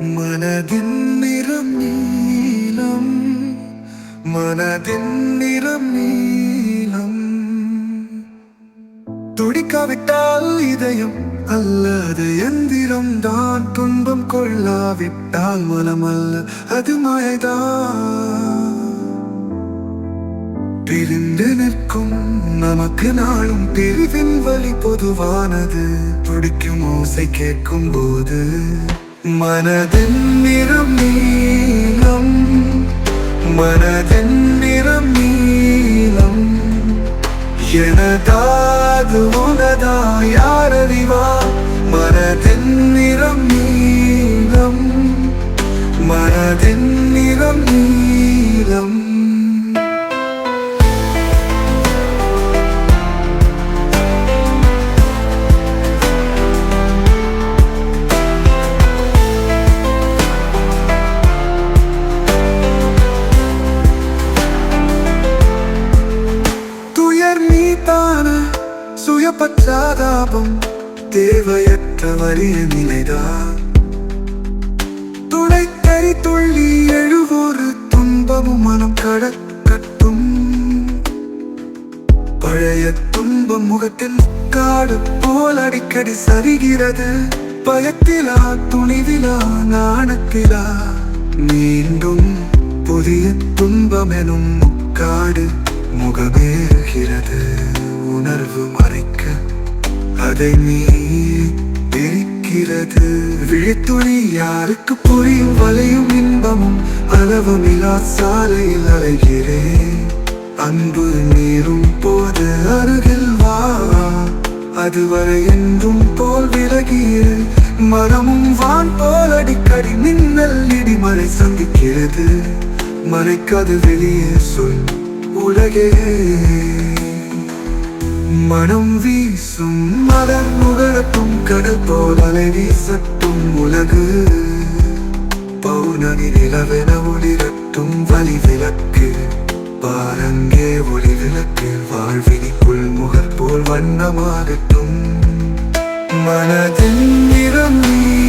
மனதின் நிறம் நீலம் மனதின் நிறம் நீலம். துடிக்காவிட்டால் இதயம் அல்லது எந்திரம் தான் துன்பம் கொள்ளாவிட்டால் மனம் அல்ல அது மாயதான். பிரிந்து நிற்கும் நமக்கு நாளும் பிரிவின் வழி பொதுவானது துடிக்கும் ஓசை கேட்கும் போது மனதின் நிறம் நீலம் மனதின் நிறம் நீலம். எனதாது உனதா யாரறிவா மனதின் நிறம் நீளம் மனதின் நிறம் நீளம் சுய பச்சாதாபம் தேவையற்ற வலிய நிலைதா துளை தறி துள்ளி எழுவோரு துன்பமும் மனம் கடக்கட்டும். பழைய துன்பம் முகத்தில் காடு போல் அடிக்கடி சரிகிறது. பயத்திலா துணிவிலா நாணத்திலா. மீண்டும் புதிய துன்பம் எனும் முக்காடு முகமேறுகிறது. அதை நீ பிரிக்கிறது விழித்துளி யாருக்கு புரியும் வலையும் இன்பமும் அளவுமில்லா சாலையில் அலைகிறேன். அன்பு நீரும் போது அருகில் வா. அதுவரை என்றும் போல் விலகிய மரமும் வான் போல் அடிக்கடி மின்னல் இடிமலை சந்திக்கிறது. மறைக்காது வெளியே சொல் உலகே. மனம் வீசும் மலர் முகரட்டும் கடற்போல் அலை வீசட்டும் உலகு. பௌர்ணமி நிலவென ஒளிரட்டும் வழி விளக்கு. பாரங்கே ஒளி விளக்கு வாழ்வினிக்குள் முகப்போல் வண்ணமாகட்டும். மனதின் நிறம் நீ